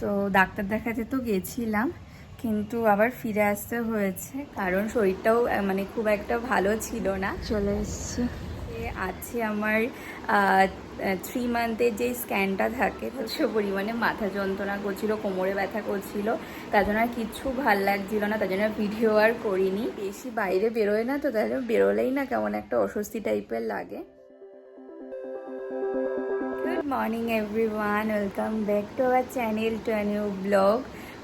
তো ডাক্তার দেখাতে তো গেছিলাম কিন্তু আবার ফিরে আসতে হয়েছে কারণ শরীরটাও মানে খুব একটা ভালো ছিল না। চলে এসেছি। আছে আমার থ্রি মান্থের যে স্ক্যানটা থাকে প্রচুর পরিমাণে মাথা যন্ত্রণা করছিল কোমরে ব্যথা করছিল তার জন্য আর কিচ্ছু ভালো লাগছিল না তার জন্য ভিডিও আর করিনি। বেশি বাইরে বেরোয় না তো তাহলে বেরোলেই না কেমন একটা অস্বস্তি টাইপের লাগে। Good morning everyone welcome back to our channel to new blog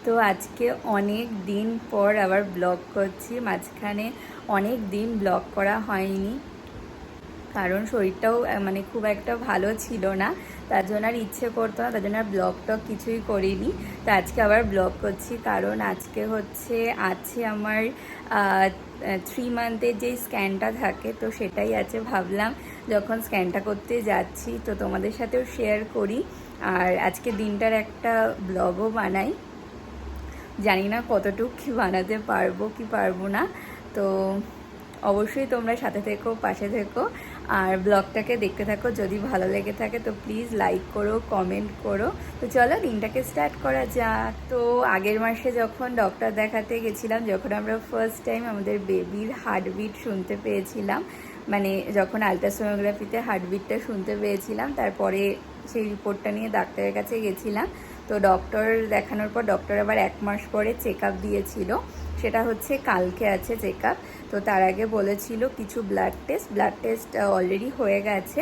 তো আজকে অনেক দিন পর আবার ব্লগ করছি। মাঝখানে অনেক দিন ব্লগ করা হয়নি। কারণ শরীরটাও মানে খুব একটা ভালো ছিল না। তার জন্য আর ইচ্ছে করতো না, তার জন্য আর ব্লগ টক কিছুই করিনি। তো আজকে আবার ব্লগ করছি, কারণ আজকে হচ্ছে, আছে আমার থ্রি মান্থের যে স্ক্যানটা থাকে, তো সেটাই আছে ভাবলাম যখন স্ক্যানটা করতে যাচ্ছি, তো তোমাদের সাথেও শেয়ার করি। আর আজকে দিনটার একটা ব্লগও বানাই। জানি না কতটুকু কি বানাতে পারব, কি পারব না। তো অবশ্যই তোমরা সাথে থেকো, পাশে থেকো। আর ব্লগটাকে দেখতে থাকো, যদি ভালো লেগে থাকে তো প্লিজ লাইক করো কমেন্ট করো। তো চলো, দিনটাকে স্টার্ট করা যাক। তো আগের মাসে যখন ডক্টর দেখাতে গেছিলাম, যখন আমরা ফার্স্ট টাইম আমাদের বেবির হার্টবিট শুনতে পেয়েছিলাম মানে যখন আলট্রাসোনোগ্রাফিতে হার্টবিটটা শুনতে পেয়েছিলাম, তারপরে সেই রিপোর্টটা নিয়ে ডাক্তারের কাছে গেছিলাম তো ডক্টর দেখানোর পর ডক্টর আবার এক মাস পরে চেক আপ দিয়েছিল। সেটা হচ্ছে কালকে আছে চেক আপ তো তার আগে বলেছিল কিছু blood test blood test already হয়ে গেছে।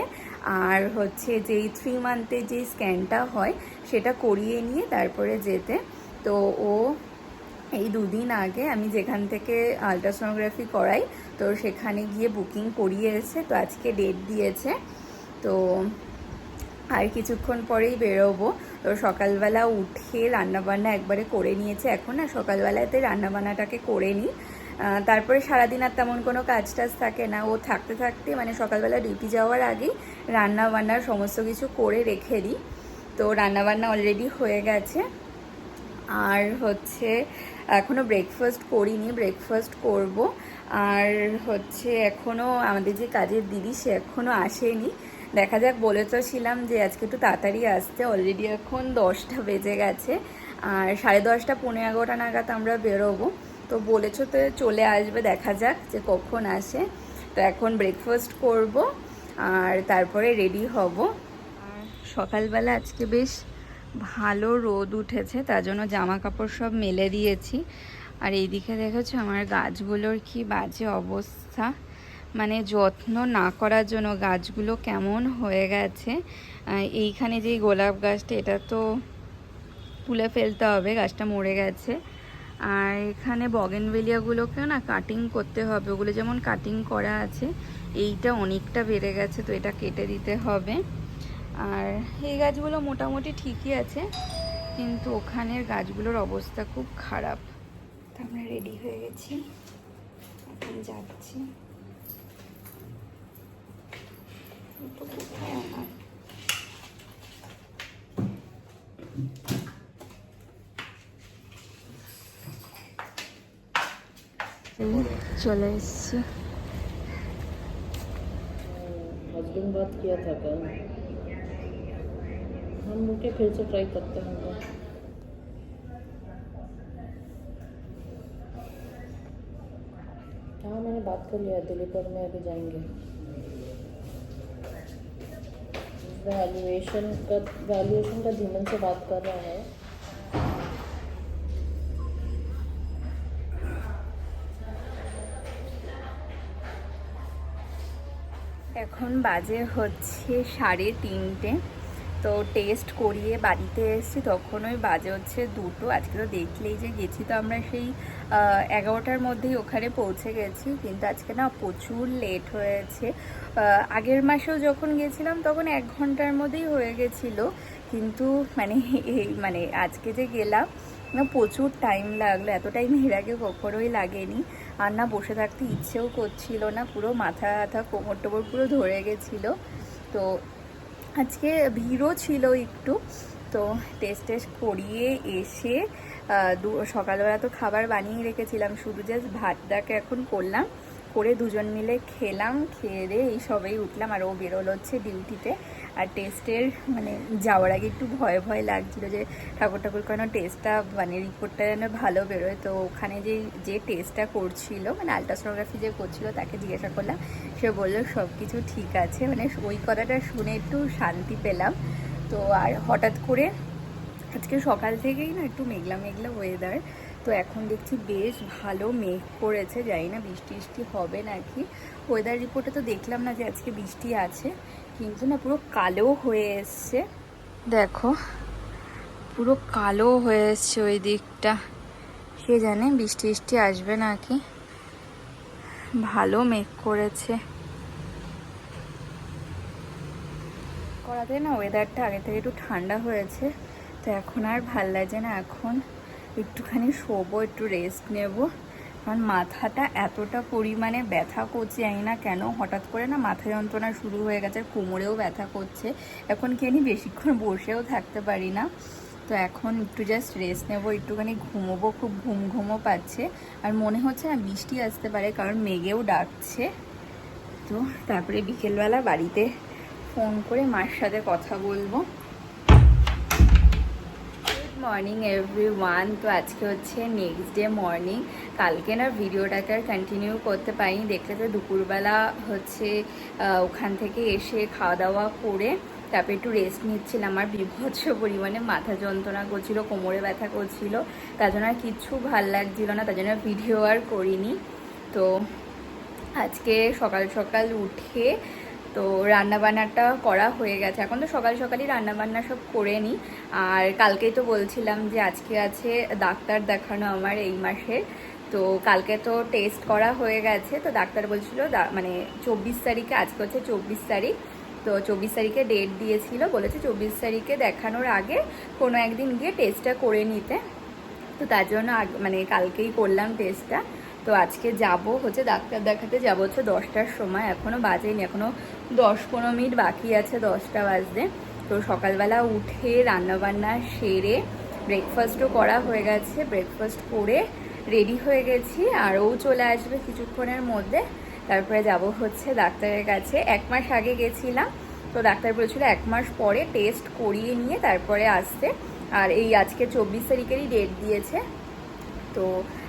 আর হচ্ছে যেই থ্রি মান্থে যে স্ক্যানটা হয়, সেটা করিয়ে নিয়ে তারপরে যেতে। তো ও এই দুদিন আগে আমি যেখান থেকে আলট্রাসোনোগ্রাফি করাই, তো সেখানে গিয়ে বুকিং করিয়ে এসেছে তো আজকে ডেট দিয়েছে। তো আর কিছুক্ষণ পরেই বেরোবো। তো সকালবেলা উঠে রান্নাবান্না একবারে করে নিয়েছে এখন না সকালবেলাতে রান্নাবান্নাটাকে করে নিই। তারপরে সারাদিন আর তেমন কোনো কাজ টাজ থাকে না। ও থাকতে থাকতে মানে সকালবেলা ডিউটি যাওয়ার আগেই রান্না বান্নার সমস্ত কিছু করে রেখে দিই। তো রান্নাবান্না অলরেডি হয়ে গেছে। আর হচ্ছে এখনও ব্রেকফাস্ট করিনি ব্রেকফাস্ট করব। আর হচ্ছে এখনও আমাদের যে কাজের দিদি, সে এখনও আসেনি। দেখা যাক, বলে তো ছিলাম যে আজকে একটু তাড়াতাড়ি আসতে। অলরেডি এখন দশটা বেজে গেছে। আর সাড়ে দশটা পনেরো এগারোটা নাগাদ আমরা বেরোবো। তো বলেছ তো চলে আসবে, দেখা যাক যে কখন আসে। তো এখন ব্রেকফাস্ট করব, আর তারপরে রেডি হব। আর সকালবেলা আজকে বেশ ভালো রোদ উঠেছে, তার জন্য জামা কাপড় সব মেলে দিয়েছি। আর এইদিকে দেখেছ আমার গাছগুলোর কি বাজে অবস্থা। মানে যত্ন না করার জন্য গাছগুলো কেমন হয়ে গেছে এইখানে যে গোলাপ গাছটা, এটা তো তুলে ফেলতে হবে, গাছটা মরে গেছে। আর এখানে বগেনভেলিয়াগুলোকেও না কাটিং করতে হবে, ওগুলো যেমন কাটিং করা আছে, এইটা অনেকটা বেড়ে গেছে, তো এটা কেটে দিতে হবে। আর এই গাছগুলো মোটামুটি ঠিকই আছে, কিন্তু ওখানের গাছগুলোর অবস্থা খুব খারাপ। আমরা রেডি হয়ে গেছি, এখন যাচ্ছি। তো কোথায় আমার এই চলে এসছি हस्बैंड बात किया था कल हम रुके फिर से ट्राई करते हैं वो। हाँ मैंने बात कर लिया दिलीपर में अभी जाएंगे वैल्यूएशन का वैल्यूएशन का धीमन से बात कर रहा है এখন বাজে হচ্ছে সাড়ে তিনটে তো টেস্ট করিয়ে বাড়িতে এসেছি, তখন ওই বাজে হচ্ছে দুটো। আজকে তো দেখলেই যে গেছি, তো আমরা সেই এগারোটার মধ্যেই ওখানে পৌঁছে গেছি। কিন্তু আজকে না প্রচুর লেট হয়েছে। আগের মাসেও যখন গেছিলাম, তখন এক ঘণ্টার মধ্যেই হয়ে গেছিল। কিন্তু মানে এই মানে আজকে যে গেলাম, না প্রচুর টাইম লাগল। এত টাইম এর আগে কখনোই লাগেনি। আর না বসে থাকতে ইচ্ছেও করছিল না। পুরো মাথা ব্যথা কোমর টোমর পুরো ধরে গেছিল। তো আজকে ভিড়ও ছিল একটু, তো টেস্ট টেস্ট করিয়ে এসে সকালবেলা তো খাবার বানিয়ে রেখেছিলাম, শুধু জাস্ট ভাতটাকে এখন করলাম। করে দুজন মিলে খেলাম, খেয়ে দিয়ে এই সবেই উঠলাম আর ও বেরোলো হচ্ছে ডিউটিতে। আর টেস্টের মানে যাওয়ার আগে একটু ভয় ভয় লাগছিল যে, ঠাকুর ঠাকুর, কেন টেস্টটা মানে রিপোর্টটা যেন ভালো বেরোয়? তো ওখানে যে যে টেস্টটা করছিল মানে আলট্রাসোনোগ্রাফি যে করছিল, তাকে জিজ্ঞাসা করলাম। সে বলল সব কিছু ঠিক আছে। মানে ওই কথাটা শুনে একটু শান্তি পেলাম। তো আর হঠাৎ করে আজকে সকাল থেকেই না একটু মেঘলা মেঘলা ওয়েদার তো এখন দেখছি বেশ ভালো মেঘ করেছে, জানি না বৃষ্টি বৃষ্টি হবে নাকি। ওয়েদার রিপোর্টে তো দেখলাম না যে আজকে বৃষ্টি আছে, কিন্তু না পুরো কালো হয়ে এসছে। দেখো, পুরো কালো হয়ে এসছে ওই দিকটা। কে জানে বৃষ্টি বৃষ্টি আসবে নাকি? ভালো মেঘ করেছে। করাতে না ওয়েদারটা আগে থেকে একটু ঠান্ডা হয়েছে, তো এখন আর ভালো লাগছে না এখন। একটুখানি শোবো, একটু রেস্ট নেব। কারণ মাথাটা এতটা পরিমাণে ব্যথা করছে জানি না কেন, হঠাৎ করে না মাথা যন্ত্রণা শুরু হয়ে গেছে, কোমরেও ব্যথা করছে। এখন কি জানি বেশিক্ষণ বসেও থাকতে পারি না। তো এখন একটু জাস্ট রেস্ট নেব, একটুখানি ঘুমোবো, খুব ঘুম ঘুমও পাচ্ছে। আর মনে হচ্ছে না বৃষ্টি আসতে পারে, কারণ মেঘেও ডাকছে। তো তারপরে বিকেলবেলা বাড়িতে ফোন করে মার সাথে কথা বলব। মর্নিং এভরি ওয়ান তো আজকে হচ্ছে নেক্সট ডে মর্নিং কালকে না ভিডিওটাকে আর কন্টিনিউ করতে পারিনি। দেখলে তো দুপুরবেলা হচ্ছে ওখান থেকে এসে খাওয়া দাওয়া করে, তারপরে একটু রেস্ট নিচ্ছিলাম। আমার বিভৎস পরিমাণে মাথা যন্ত্রণা করছিল, কোমরে ব্যথা করছিল। তার জন্য আর কিচ্ছু ভালো লাগছিল না। তার জন্য ভিডিও আর করিনি। তো আজকে সকাল সকাল উঠে তো রান্নাবান্নাটা করা হয়ে গেছে। এখন তো সকাল সকালই রান্নাবান্না সব করে নিই আর কালকেই তো বলছিলাম যে আজকে আছে ডাক্তার দেখানো আমার এই মাসের তো কালকে তো টেস্ট করা হয়ে গেছে। তো ডাক্তার বলছিল মানে চব্বিশ তারিখে, আজকে হচ্ছে চব্বিশ তারিখ। তো চব্বিশ তারিখে ডেট দিয়েছিল, বলেছে চব্বিশ তারিখে দেখানোর আগে কোনো একদিন গিয়ে টেস্টটা করে নিতে। তো তার জন্য মানে কালকেই করলাম টেস্টটা তো আজকে যাব হচ্ছে ডাক্তার দেখাতে। যাব হচ্ছে দশটার সময়। এখনও বাজেনি এখনও দশ পনেরো মিনিট বাকি আছে, দশটা বাজতে। তো সকালবেলা উঠে রান্নাবান্না সেরে ব্রেকফাস্টও করা হয়ে গেছে ব্রেকফাস্ট করে রেডি হয়ে গেছি। আর ও চলে আসবে কিছুক্ষণের মধ্যে। তারপরে যাব হচ্ছে ডাক্তারের কাছে। এক মাস আগে গেছিলাম। তো ডাক্তার বলেছিল এক মাস পরে টেস্ট করিয়ে নিয়ে তারপরে আসতে। আর এই আজকে চব্বিশ তারিখেরই ডেট দিয়েছে। তো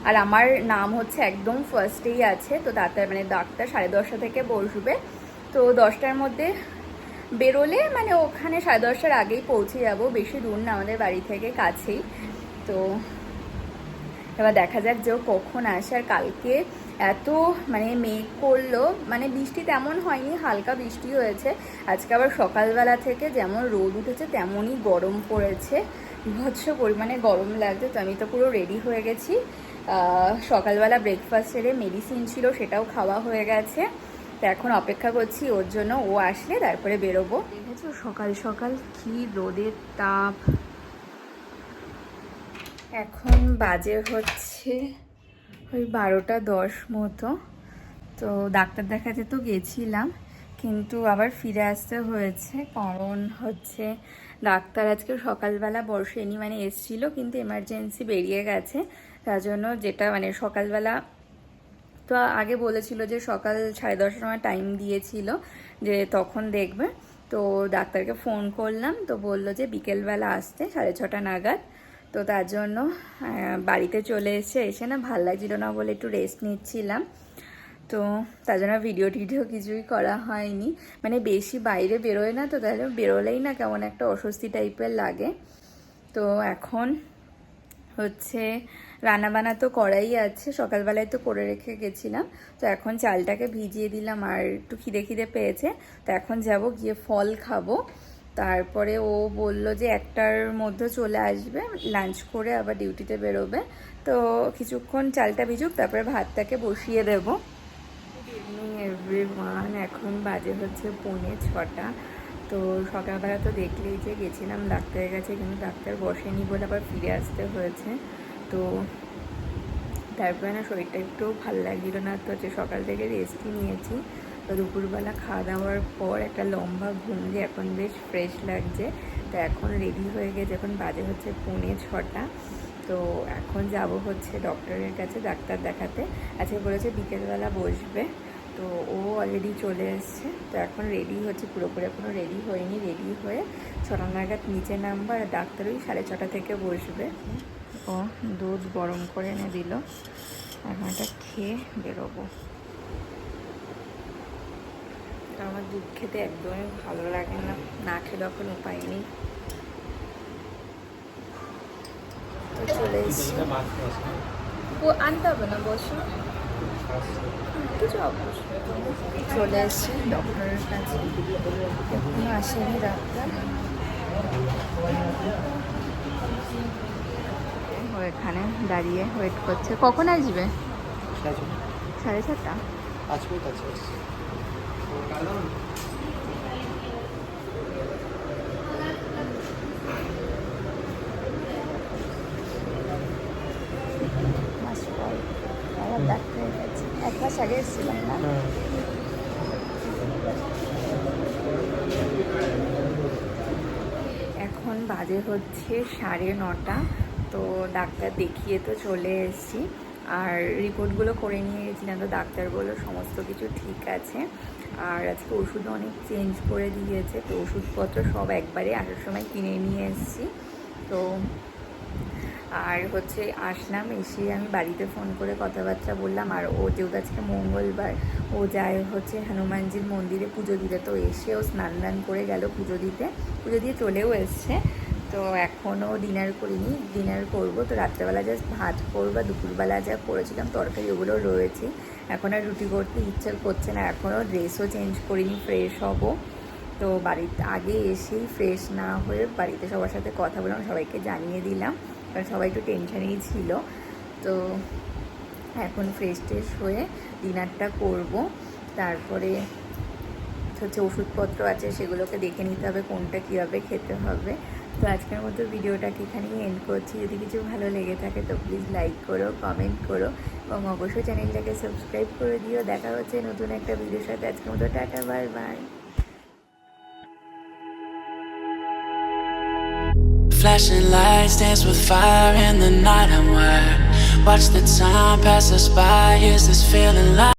আর আমার নাম হচ্ছে একদম ফার্স্টেই আছে, তো ডাক্তার মানে ডাক্তার সাড়ে দশটা থেকে বসবে। তো দশটার মধ্যে বেরোলে মানে ওখানে সাড়ে দশটার আগেই পৌঁছে যাব, বেশি দূর না, আমাদের বাড়ি থেকে কাছেই। তো এবার দেখা যাক যে কখন আসে। আর কালকে এত মানে মেঘ করল মানে বৃষ্টি তেমন হয়নি, হালকা বৃষ্টি হয়েছে। আজকে আবার সকালবেলা থেকে যেমন রোদ উঠেছে, তেমনই গরম পড়েছে। বিভৎস পরিমাণে গরম লাগছে তো আমি তো পুরো রেডি হয়ে গেছি। সকালবেলা ব্রেকফাস্ট সেরে মেডিসিন ছিল সেটাও খাওয়া হয়ে গেছে। তো এখন অপেক্ষা করছি ওর জন্য ও আসলে তারপরে বেরোবো। দেখেছ সকাল সকাল কি রোদের তাপ। এখন বাজে হচ্ছে ওই বারোটা দশ মতো। তো ডাক্তার দেখাতে তো গেছিলাম কিন্তু আবার ফিরে আসতে হয়েছে কারণ হচ্ছে ডাক্তার আজকে সকালবেলা বসেনি মানে এসছিল, কিন্তু এমার্জেন্সি বেরিয়ে গেছে। তার জন্য যেটা মানে সকালবেলা তো আগে বলেছিল যে সকাল সাড়ে দশটার সময় টাইম দিয়েছিল যে তখন দেখবে। তো ডাক্তারকে ফোন করলাম, তো বলল যে বিকেলবেলা আসতে, সাড়ে ছটা নাগাদ। তো তার জন্য বাড়িতে চলে এসে এসে না ভালো লাগছিল না বলে একটু রেস্ট নিচ্ছিলাম। তো তার জন্য ভিডিও টিডিও কিছুই করা হয়নি। মানে বেশি বাইরে বেরোয় না তো তাহলে বেরোলেই না কেমন একটা অস্বস্তি টাইপের লাগে। তো এখন হচ্ছে রান্নাবান্না তো করাই আছে, সকালবেলায় তো করে রেখে গেছিলাম। তো এখন চালটাকে ভিজিয়ে দিলাম আর একটু খিদে খিদে পেয়েছে। তো এখন যাব গিয়ে ফল খাব। তারপরে ও বলল যে একটার মধ্যে চলে আসবে, লাঞ্চ করে আবার ডিউটিতে বেরোবে। তো কিছুক্ষণ চালটা ভিজুক, তারপরে ভাতটাকে বসিয়ে দেবো। ইভিনিং এভরিওয়ান এখন বাজে হচ্ছে পৌনে ছটা। তো সকালবেলা তো দেখলেই যে গেছিলাম, ডাক্তারের কাছে, কিন্তু ডাক্তার বসেনি বলে আবার ফিরে আসতে হয়েছে। তো তারপরে না শরীরটা একটু ভালো লাগছিল না, তো হচ্ছে সকাল থেকে রেস্টই নিয়েছি। তো দুপুরবেলা খাওয়া দাওয়ার পর একটা লম্বা ঘুম দিয়ে এখন বেশ ফ্রেশ লাগছে, তো এখন রেডি হয়ে গেছে। এখন বাজে হচ্ছে পৌনে ছটা। তো এখন যাব হচ্ছে ডক্টরের কাছে, ডাক্তার দেখাতে। আজকে বলেছে বিকেলবেলা বসবে। তো ও অলরেডি চলে এসছে। তো এখন রেডি হচ্ছে পুরোপুরি এখনও রেডি হয়নি রেডি হয়ে ছটা নাগাদ নিচে নামবো আর ডাক্তার ওই সাড়ে ছটা থেকে বসবে। ও দুধ গরম করে এনে দিল। এখন এটা খেয়ে বেরোবো। তো আমার দুধ খেতে একদমই ভালো লাগে না। না খেলে এখন উপায় নেই। তো চলে এসছি। ও আনতে হবে না বসো। কিছু চলে এসছি ডক্টরের কাছে। এখনও আসেনি ডাক্তার। ও এখানে দাঁড়িয়ে ওয়েট করছে। কখন আসবে? সাড়ে সাতটা। পাঁচ মিনিট আছে মাস পর আবার ডাক্তারের কাছে এক মাস আগে এসেছিলাম না। এখন বাজে হচ্ছে সাড়ে নটা তো ডাক্তার দেখিয়ে তো চলে এসেছি। আর রিপোর্টগুলো করে নিয়ে গেছিলাম তো ডাক্তার বলল সমস্ত কিছু ঠিক আছে। আর আজকে ওষুধ অনেক চেঞ্জ করে দিয়েছে তো ওষুধপত্র সব একবারে আসার সময় কিনে নিয়ে এসেছি। তো আর হচ্ছে আসলাম, এসে আমি বাড়িতে ফোন করে কথাবার্তা বললাম। আর ও যেহেতু আজকে মঙ্গলবার, ও যায় হচ্ছে হনুমানজির মন্দিরে পুজো দিতে। তো এসে ও স্নান দান করে গেল পুজো দিতে। পুজো দিয়ে চলেও এসছে। তো এখনও ডিনার করিনি। ডিনার করব। তো রাত্রেবেলা জাস্ট ভাত করব দুপুরবেলা যা করেছিলাম, তরকারি ওগুলো রয়েছে। এখন আর রুটি করতে ইচ্ছে করছে না। এখনও ড্রেসও চেঞ্জ করিনি ফ্রেশ হব। তো বাড়িতে আগে এসেই ফ্রেশ না হয়ে বাড়িতে সবার সাথে কথা বললাম, সবাইকে জানিয়ে দিলাম। কারণ সবাই একটু টেনশনেই ছিল। তো এখন ফ্রেশ ট্রেশ হয়ে ডিনারটা করব। তারপরে হচ্ছে ওষুধপত্র আছে, সেগুলোকে দেখে নিতে হবে, কোনটা কীভাবে খেতে হবে। তো আজকের মতো ভিডিওটাকে এখানেই এন্ড করছি। যদি কিছু ভালো লেগে থাকে তো প্লিজ লাইক করো কমেন্ট করো এবং অবশ্যই চ্যানেলটাকে সাবস্ক্রাইব করে দিও। দেখা হচ্ছে নতুন একটা ভিডিওর সাথে। আজকের মতো tata bye bye Flashing lights dance with fire in the night. I'm wired. Watch the time pass us by. Is this feeling like?